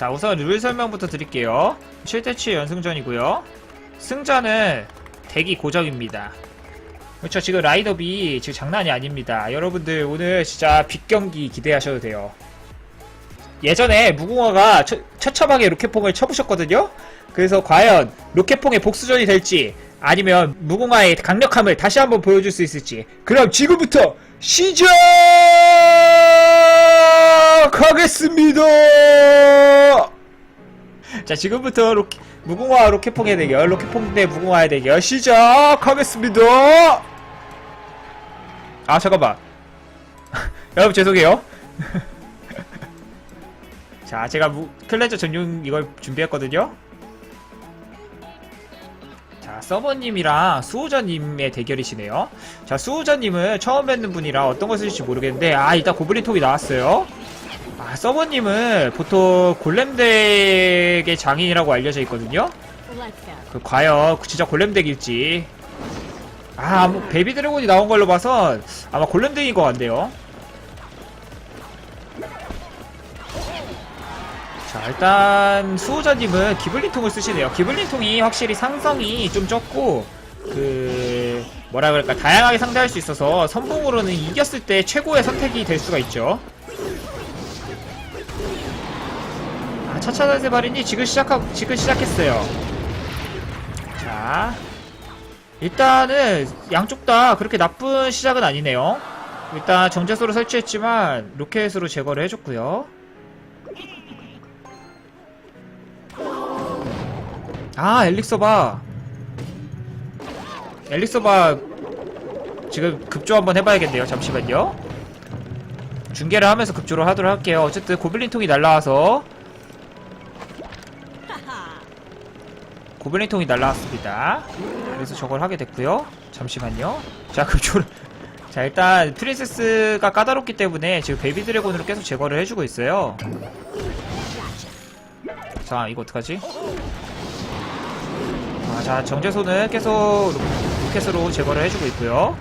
자 우선 룰 설명부터 드릴게요. 7대7 연승전이고요. 승자는 대기 고정입니다. 그렇죠. 지금 라인업이 지금 장난이 아닙니다. 여러분들 오늘 진짜 빅경기 기대하셔도 돼요. 예전에 무궁화가 처, 처참하게 로켓퐁을 쳐부셨거든요. 그래서 과연 로켓퐁의 복수전이 될지 아니면 무궁화의 강력함을 다시 한번 보여줄 수 있을지. 그럼 지금부터 시작하겠습니다 자 지금부터 로켓, 무궁화 로켓퐁의 대결 로켓퐁 대 무궁화의 대결 시작하겠습니다. 아 잠깐만. 여러분 죄송해요. 자 제가 무, 클렌저 전용 이걸 준비했거든요. 자 서버님이랑 수호자님의 대결이시네요. 자 수호자님은 처음 뵙는 분이라 어떤 걸 쓰실지 모르겠는데 아 일단 고블린톡이 나왔어요 아 서버님은 보통 골렘덱의 장인이라고 알려져 있거든요. 그 과연 진짜 골렘덱일지. 아 뭐, 베이비 드래곤이 나온 걸로 봐서 아마 골렘덱인 것 같네요. 자 일단 수호자님은 기블린 통을 쓰시네요. 기블린 통이 확실히 상성이 좀 적고 그 뭐라 그럴까 다양하게 상대할 수 있어서 선봉으로는 이겼을 때 최고의 선택이 될 수가 있죠 차차단세 발인이 지금 시작하 지금 시작했어요. 자 일단은 양쪽 다 그렇게 나쁜 시작은 아니네요. 일단 정제소를 설치했지만 로켓으로 제거를 해줬고요. 아 엘릭서바. 엘릭서바 지금 급조 한번 해봐야겠네요 잠시만요. 중계를 하면서 급조를 하도록 할게요. 어쨌든 고블린통이 날라와서 고블린통이 날라왔습니다. 그래서 저걸 하게 됐고요. 잠시만요. 자 급조를 자 일단 프린세스가 까다롭기 때문에 지금 베이비 드래곤으로 계속 제거를 해주고 있어요. 자 이거 어떡하지? 아, 자 정제소는 계속 로- 로켓으로 제거를 해주고 있고요.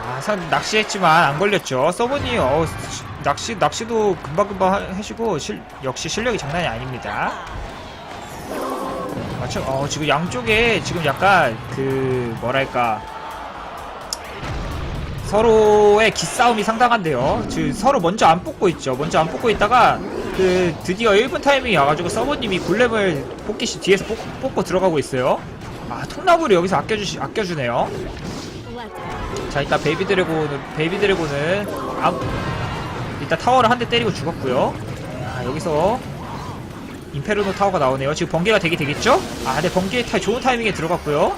아, 선 낚시했지만 안 걸렸죠. 서버니 어, 시- 낚시 낚시도 금방금방 하- 하시고 실, 역시 실력이 장난이 아닙니다. 맞죠? 어, 지금 양쪽에 지금 약간 그 뭐랄까 서로의 기싸움이 상당한데요. 지금 서로 먼저 안 뽑고 있죠. 먼저 안 뽑고 있다가 그 드디어 1분 타이밍이 와가지고 서버님이 골렘을 뽑기 시 뒤에서 뽑, 뽑고 들어가고 있어요. 아 통나무를 여기서 아껴주 아껴주네요. 자 일단 베이비 드래곤은 베이비 드래곤은 아, 일단 타워를 한 대 때리고 죽었고요. 아 여기서 임페르노 타워가 나오네요. 지금 번개가 되게 되겠죠? 아 근데 번개 타 좋은 타이밍에 들어갔고요.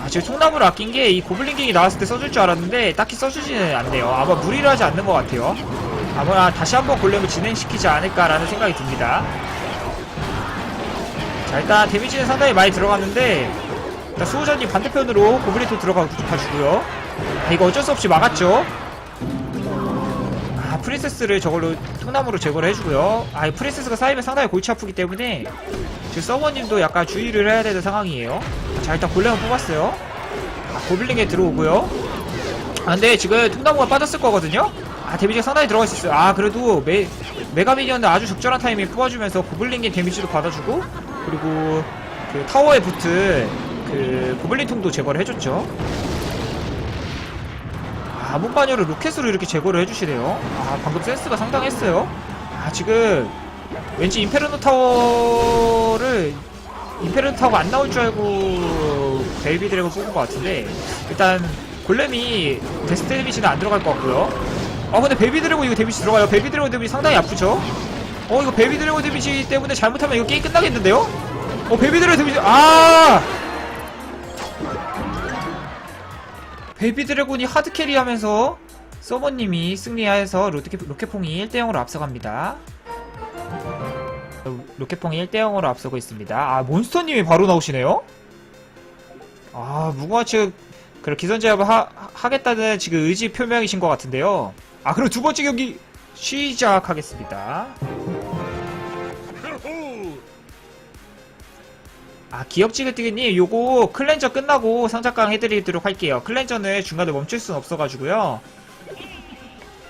아 지금 통나무를 아낀 게 이 고블린킹이 나왔을 때 써줄 줄 알았는데 딱히 써주지는 않네요. 아마 무리를 하지 않는 것 같아요. 아마 다시 한번 골렘을 진행시키지 않을까라는 생각이 듭니다. 자 일단 데미지는 상당히 많이 들어갔는데 일단 수호자님 반대편으로 고블린토 들어가 주고요. 아, 이거 어쩔 수 없이 막았죠. 아 프린세스를 저걸로 통나무로 제거를 해주고요. 아이 프린세스가 쌓이면 상당히 골치 아프기 때문에 지금 서버님도 약간 주의를 해야 되는 상황이에요. 자 일단 골렘을 뽑았어요. 아 고블린에 들어오고요. 아 근데 지금 통나무가 빠졌을 거거든요. 아 데미지가 상당히 들어가 있었어요. 아 그래도 메 메가미니언을 아주 적절한 타이밍에 뽑아주면서 고블린의 데미지도 받아주고 그리고 그 타워에 붙은 그 고블린통도 제거를 해줬죠. 아, 문반열을 로켓으로 이렇게 제거를 해주시네요. 아, 방금 센스가 상당했어요. 아, 지금 왠지 임페르노 타워를 임페르노 타워가 안 나올 줄 알고 베이비 드래곤 뽑은 것 같은데 일단 골렘이 데스 데미지는 안 들어갈 것 같고요. 아, 근데 베이비 드래곤 이거 데미지 들어가요. 베이비 드래곤 데미지 상당히 아프죠? 어, 이거 베이비 드래곤 데미지 때문에 잘못하면 이거 게임 끝나겠는데요? 어, 베이비 드래곤 데미지, 아! 베이비 드래곤이 하드 캐리 하면서 서버님이 승리하여서 로켓, 로켓퐁이 1대0으로 앞서갑니다. 로켓퐁이 1대0으로 앞서고 있습니다. 아, 몬스터님이 바로 나오시네요? 아, 무궁화 측, 그래, 기선제압을 하, 하겠다는 지금 의지 표명이신 것 같은데요. 아, 그럼 두 번째 경기 시작하겠습니다. 아 기업지그뜨기님 요거 클렌저 끝나고 상작강 해드리도록 할게요 클렌저는 중간에 멈출 순 없어가지고요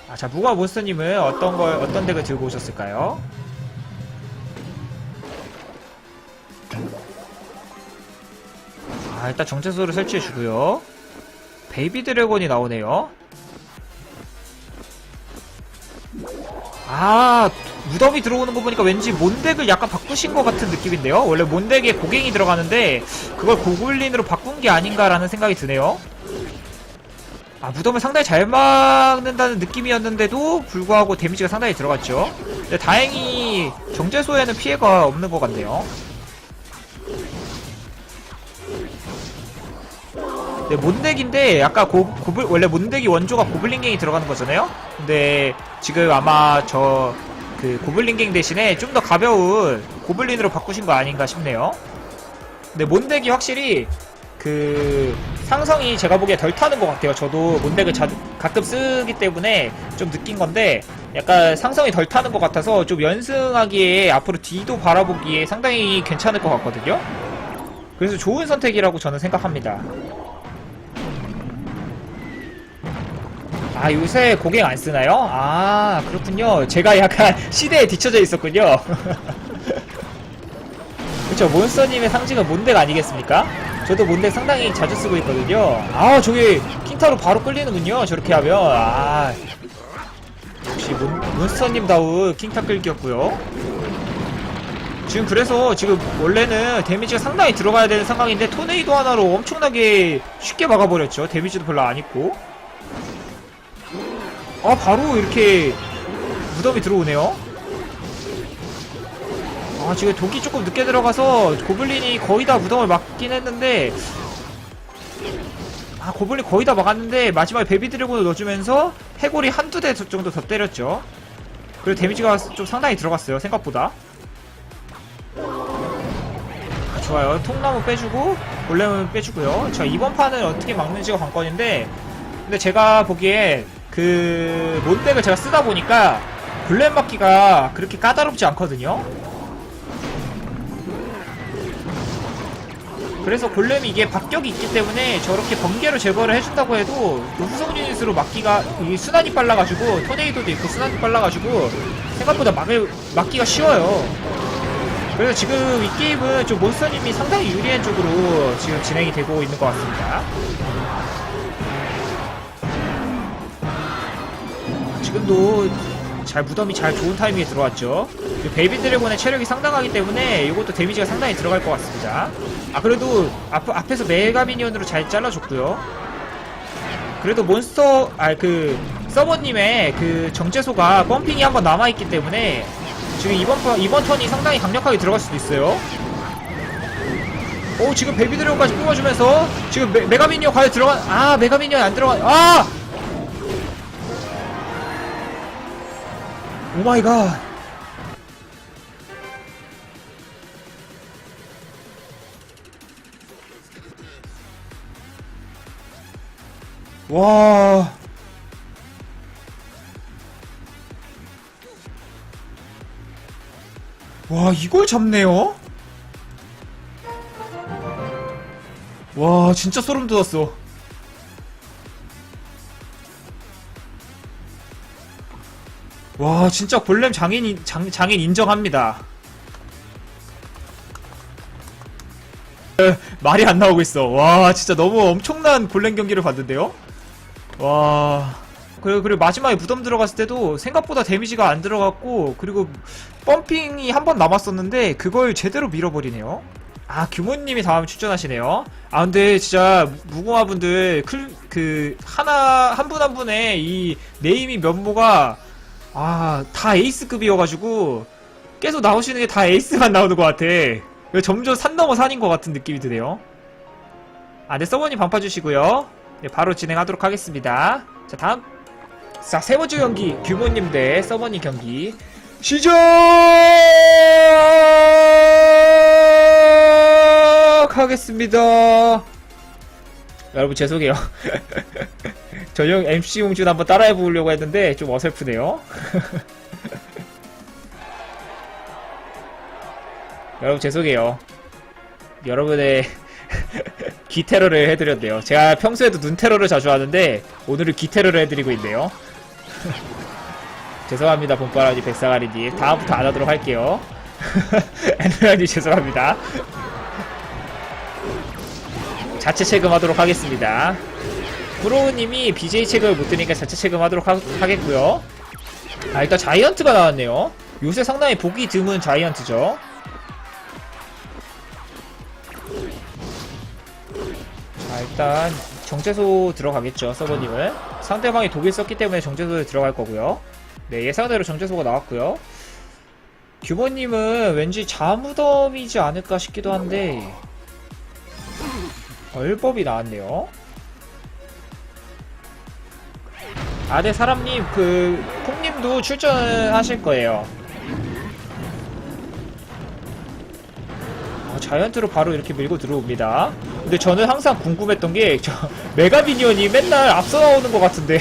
아, 자, 무과 몬스터님은 어떤 걸, 어떤 덱을 들고 오셨을까요? 아, 일단 정체소를 설치해주고요. 베이비 드래곤이 나오네요. 아, 무덤이 들어오는 거 보니까 왠지 몬덱을 약간 바꾸신 것 같은 느낌인데요? 원래 몬덱에 고갱이 들어가는데, 그걸 고블린으로 바꾼 게 아닌가라는 생각이 드네요. 아, 무덤을 상당히 잘 막는다는 느낌이었는데도 불구하고 데미지가 상당히 들어갔죠. 근데 다행히 정제소에는 피해가 없는 것 같네요. 네, 몬덱인데 아까 고, 고블 원래 몬덱이 원조가 고블린갱이 들어가는 거잖아요. 근데 지금 아마 저 그 고블린갱 대신에 좀 더 가벼운 고블린으로 바꾸신 거 아닌가 싶네요. 근데 몬덱이 확실히 그 상성이 제가 보기에 덜 타는 것 같아요. 저도 몬덱을 자주 가끔 쓰기 때문에 좀 느낀 건데 약간 상성이 덜 타는 것 같아서 좀 연승하기에 앞으로 뒤도 바라보기에 상당히 괜찮을 것 같거든요. 그래서 좋은 선택이라고 저는 생각합니다. 아 요새 고갱 안 쓰나요? 아 그렇군요. 제가 약간 시대에 뒤쳐져 있었군요. 그쵸 몬스터님의 상징은 몬덱 아니겠습니까? 저도 몬덱 상당히 자주 쓰고 있거든요. 아 저기 킹타로 바로 끌리는군요. 저렇게 하면 아 역시 몬, 몬스터님다운 킹타 끌기였고요. 지금 그래서 지금 원래는 데미지가 상당히 들어가야 되는 상황인데 토네이도 하나로 엄청나게 쉽게 막아버렸죠. 데미지도 별로 안 있고. 아 바로 이렇게 무덤이 들어오네요. 아 지금 독이 조금 늦게 들어가서 고블린이 거의 다 무덤을 막긴 했는데 아 고블린 거의 다 막았는데 마지막에 베비 드래곤을 넣어주면서 해골이 한두 대 정도 더 때렸죠. 그리고 데미지가 좀 상당히 들어갔어요 생각보다. 아, 좋아요. 통나무 빼주고 골렘은 빼주고요. 자 이번 판은 어떻게 막는지가 관건인데 근데 제가 보기에 그 몬덱을 제가 쓰다 보니까 막기가 그렇게 까다롭지 않거든요. 그래서 골렘이 이게 박격이 있기 때문에 저렇게 번개로 제거를 해준다고 해도 그 후속 유닛으로 막기가 이 순환이 빨라가지고 토네이도도 있고 순환이 빨라가지고 생각보다 막을 막기가 쉬워요. 그래서 지금 이 게임은 좀 몬스터님이 상당히 유리한 쪽으로 지금 진행이 되고 있는 것 같습니다. 지금도 잘 무덤이 잘 좋은 타이밍에 들어왔죠. 그리고 베이비 드래곤의 체력이 상당하기 때문에 이것도 데미지가 상당히 들어갈 것 같습니다. 아 그래도 앞, 앞에서 메가 미니언으로 잘 잘라줬고요. 그래도 몬스터 아 그 서버님의 그 정제소가 펌핑이 한 번 남아있기 때문에 지금 이번 턴 이번 턴이 상당히 강력하게 들어갈 수도 있어요. 오 지금 베이비 드래곤까지 뽑아주면서 지금 메, 메가 미니언 과연 들어가 아 메가 미니언 안 들어가 아 오 마이 갓. 와. 와, 이걸 잡네요? 와, 진짜 소름 돋았어. 와 진짜 골렘 장인 인- 장, 장인 인정합니다. 에, 말이 안 나오고 있어. 와 진짜 너무 엄청난 골렘 경기를 봤는데요. 와 그리고, 그리고 마지막에 무덤 들어갔을 때도 생각보다 데미지가 안 들어갔고 그리고 펌핑이 한 번 남았었는데 그걸 제대로 밀어버리네요. 아 규모님이 다음에 출전하시네요. 아 근데 진짜 무궁화분들 클, 그 하나 한분한 분의 이 네이밍 면모가 아, 다 에이스급이어가지고 계속 나오시는 게 다 에이스만 나오는 것 같아. 점점 산 넘어 산인 것 같은 느낌이 드네요. 아, 네, 서버님 반파 주시고요. 네, 바로 진행하도록 하겠습니다. 자, 다음. 자, 세 번째 경기, 규모님 대 서버님 경기. 시작하겠습니다. 여러분, 죄송해요. 전용 MC 용준 한번 따라해 보려고 했는데 좀 어설프네요. 여러분 죄송해요. 여러분의 귀 테러를 해드렸네요. 제가 평소에도 눈 테러를 자주 하는데 오늘은 귀 테러를 해드리고 있네요. 죄송합니다 봄바라지 백사가리님 다음부터 안 하도록 할게요 애누라님 죄송합니다 자체 체금하도록 하겠습니다 프로우님이 BJ 체금을 못 드니까 자체 체금하도록 하, 하겠고요. 아 일단 자이언트가 나왔네요. 요새 상당히 보기 드문 자이언트죠. 자 일단 정제소 들어가겠죠 서버님은. 상대방이 독일 썼기 때문에 정제소에 들어갈 거고요. 네 예상대로 정제소가 나왔고요. 규모님은 왠지 자무덤이지 않을까 싶기도 한데 얼법이 나왔네요 아네 사람님 그 콩님도 출전하실 거예요 어, 자이언트로 바로 이렇게 밀고 들어옵니다. 근데 저는 항상 궁금했던 게, 저, 메가미니언이 맨날 앞서 나오는 것 같은데,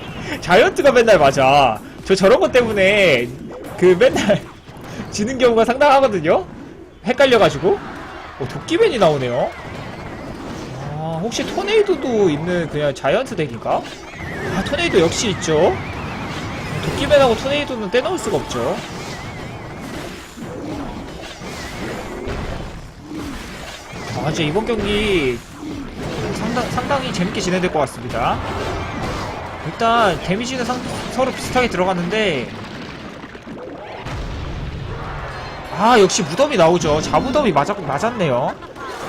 자이언트가 맨날 맞아. 저 저런 것 때문에, 그 맨날 지는 경우가 상당하거든요? 헷갈려가지고. 어, 도끼맨이 나오네요. 아, 혹시 토네이도도 있는 그냥 자이언트 덱인가? 아, 토네이도 역시 있죠. 도끼맨하고 토네이도는 떼놓을 수가 없죠. 아, 이제 이번 경기 상당, 상당히 재밌게 진행될 것 같습니다. 일단 데미지는 상, 서로 비슷하게 들어갔는데 아 역시 무덤이 나오죠. 자무덤이 맞았, 맞았네요.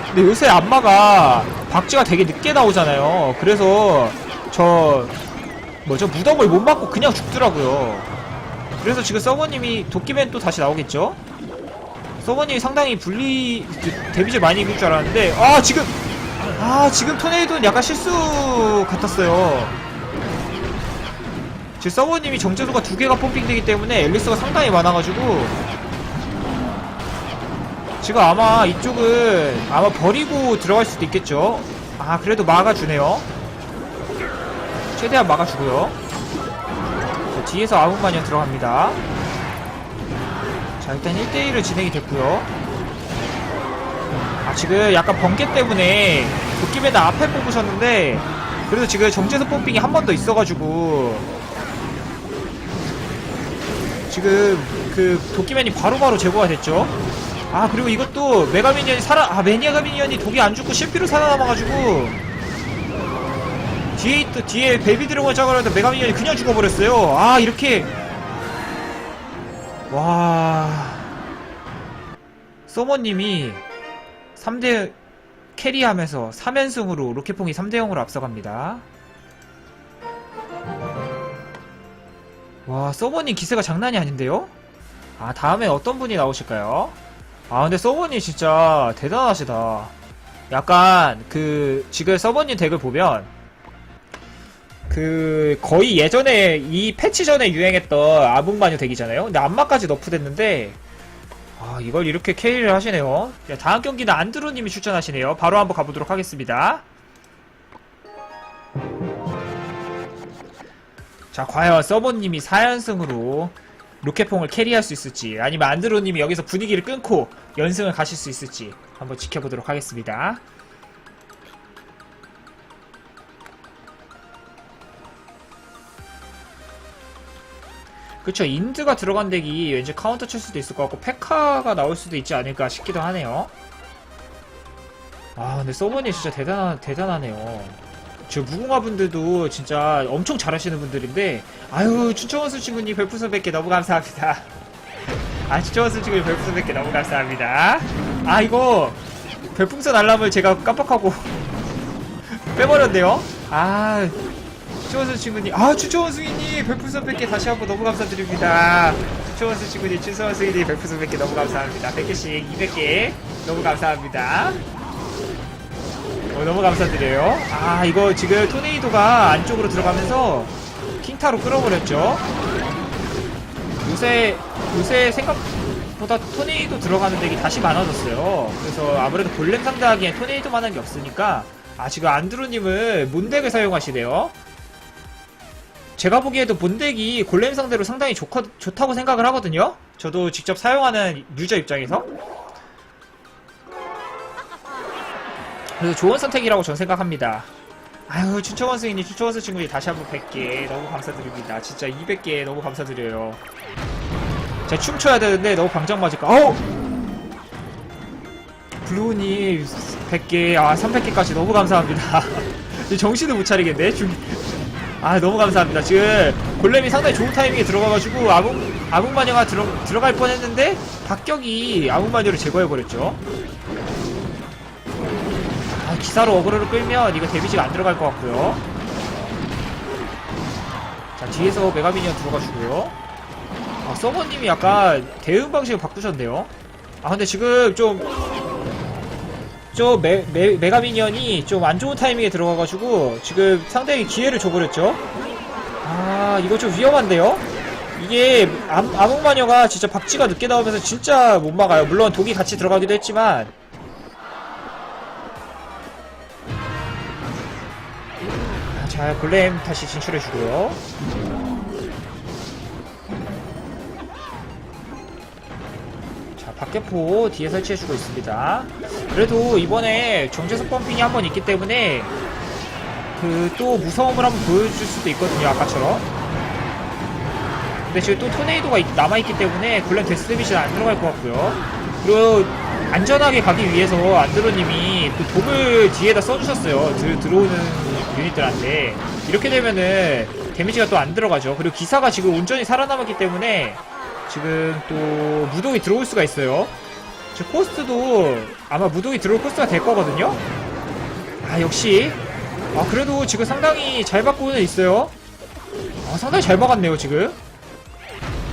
근데 요새 안마가 박쥐가 되게 늦게 나오잖아요. 그래서 저 뭐죠 무덤을 못 맞고 그냥 죽더라고요. 그래서 지금 서버님이 도끼맨 또 다시 나오겠죠? 서버님이 상당히 분리 그, 데미지 많이 입을 줄 알았는데 아 지금 아 지금 토네이도는 약간 실수 같았어요 지금 서버님이 정제수가 두 개가 펌핑되기 때문에 앨리스가 상당히 많아가지고 지금 아마 이쪽은 아마 버리고 들어갈 수도 있겠죠. 아 그래도 막아주네요. 최대한 막아주고요. 자, 뒤에서 아웃마냥 들어갑니다. 자 일단 1대1은 진행이 됐고요. 아 지금 약간 번개 때문에 도끼메다 앞에 뽑으셨는데 그래도 지금 정제수 펌핑이 한 번 더 있어가지고 지금 그 도끼맨이 바로바로 제거가 됐죠 아 그리고 이것도 메가미니언이 살아 아 매니아가미니언이 독이 안 죽고 실피로 살아남아가지고 뒤에 있 뒤에 베이비 드래곤을 잡으려다 메가미니언이 그냥 죽어버렸어요 아 이렇게 와 서머님이 3대 캐리하면서 3연승으로 로켓퐁이 3대 0으로 앞서갑니다. 와 서버님 기세가 장난이 아닌데요? 아 다음에 어떤 분이 나오실까요? 아 근데 서버님 진짜 대단하시다. 약간 그 지금 서버님 덱을 보면 그 거의 예전에 이 패치 전에 유행했던 아북마녀 덱이잖아요. 근데 안마까지 너프됐는데 아 이걸 이렇게 캐리를 하시네요. 야, 다음 경기는 안드로님이 출전하시네요. 바로 한번 가보도록 하겠습니다. 자 과연 서버님이 4연승으로 로켓퐁을 캐리할 수 있을지 아니면 안드로님이 여기서 분위기를 끊고 연승을 가실 수 있을지 한번 지켜보도록 하겠습니다. 그쵸 인드가 들어간 덱이 왠지 카운터 칠 수도 있을 것 같고 페카가 나올 수도 있지 않을까 싶기도 하네요 아 근데 서버님 진짜 대단하, 대단하네요 저 무궁화 분들도 진짜 엄청 잘하시는 분들인데 아유 추천원수 친구님 별풍선 100개 너무 감사합니다. 아 추천원수 친구님 별풍선 100개 너무 감사합니다. 아 이거 별풍선 알람을 제가 깜빡하고 빼버렸네요. 아 추천원수 친구님 아 추천원수님 별풍선 100개 다시 한번 너무 감사드립니다. 추천원수 친구님 추천원수님 별풍선 100개 너무 감사합니다. 100개씩 200개 너무 감사합니다. 어, 너무 감사드려요 아 이거 지금 토네이도가 안쪽으로 들어가면서 킹타로 끌어버렸죠 요새 요새 생각보다 토네이도 들어가는 덱이 다시 많아졌어요 그래서 아무래도 골렘 상대하기엔 토네이도만한 게 없으니까 아 지금 안드로님은 몬덱을 사용하시네요 제가 보기에도 몬덱이 골렘 상대로 상당히 좋거, 좋다고 생각을 하거든요. 저도 직접 사용하는 유저 입장에서. 그래서 좋은 선택이라고 저는 생각합니다. 아유 추천원 승인님 추천원 스 친구님 다시 한번 100개 너무 감사드립니다. 진짜 200개 너무 감사드려요. 제가 춤춰야 되는데 너무 방정 맞을까? 어우 블루님 100개 아 300개까지 너무 감사합니다. 정신을 못 차리겠네 중... 아 너무 감사합니다. 지금 골렘이 상당히 좋은 타이밍에 들어가가지고 아무 아무마녀가 들어, 들어갈 뻔했는데 박격이 아무마녀를 제거해버렸죠. 아, 기사로 어그로를 끌면 이거 데미지가 안 들어갈 것 같고요. 자, 뒤에서 메가미니언 들어가주고요. 아, 서버님이 약간 대응 방식을 바꾸셨네요. 아, 근데 지금 좀, 저 메, 메, 메가미니언이 좀 안 좋은 타이밍에 들어가가지고 지금 상대에게 기회를 줘버렸죠. 아, 이거 좀 위험한데요? 이게 암, 암흑마녀가 진짜 박쥐가 늦게 나오면서 진짜 못 막아요. 물론 독이 같이 들어가기도 했지만 자, 골렘 다시 진출해주고요. 자, 박개포 뒤에 설치해주고 있습니다. 그래도 이번에 정제석 펌핑이 한 번 있기 때문에 그 또 무서움을 한번 보여줄 수도 있거든요, 아까처럼. 근데 지금 또 토네이도가 있- 남아있기 때문에 골렘 데스 데미지는 안 들어갈 것 같고요. 그리고 안전하게 가기 위해서 안드로님이 그 독을 뒤에다 써주셨어요. 들, 들어오는 유닛들한테. 이렇게 되면은 데미지가 또 안 들어가죠. 그리고 기사가 지금 온전히 살아남았기 때문에 지금 또 무독이 들어올 수가 있어요. 저 코스트도 아마 무독이 들어올 코스트가 될 거거든요. 아 역시 아 그래도 지금 상당히 잘 받고는 있어요. 아 상당히 잘 막았네요 지금.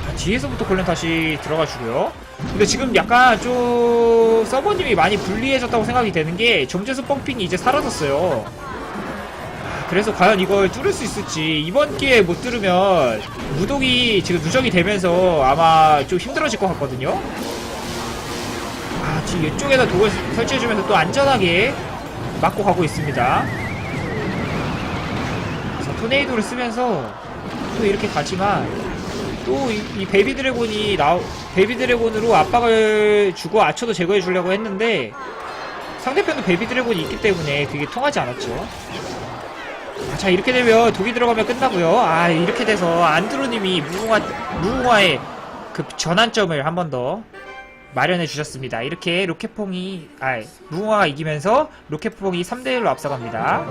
아, 뒤에서부터 골렘 다시 들어가주고요. 근데 지금 약간 좀 서버님이 많이 불리해졌다고 생각이 되는 게 정제수 펌핑이 이제 사라졌어요. 아, 그래서 과연 이걸 뚫을 수 있을지 이번 기회에 못 뚫으면 무독이 지금 누적이 되면서 아마 좀 힘들어질 것 같거든요. 아 지금 이쪽에다 독을 설치해주면서 또 안전하게 막고 가고 있습니다. 그래서 토네이도를 쓰면서 또 이렇게 가지만 또이 베이비 드래곤이 나오 베이비 드래곤으로 압박을 주고 아처도 제거해 주려고 했는데 상대편도 베이비 드래곤이 있기 때문에 그게 통하지 않았죠. 아, 자 이렇게 되면 독이 들어가면 끝나고요. 아 이렇게 돼서 안드로님이 무궁화 무궁화의 그 전환점을 한 번 더 마련해 주셨습니다. 이렇게 로켓퐁이 아 무궁화가 이기면서 로켓퐁이 3대 1로 앞서갑니다.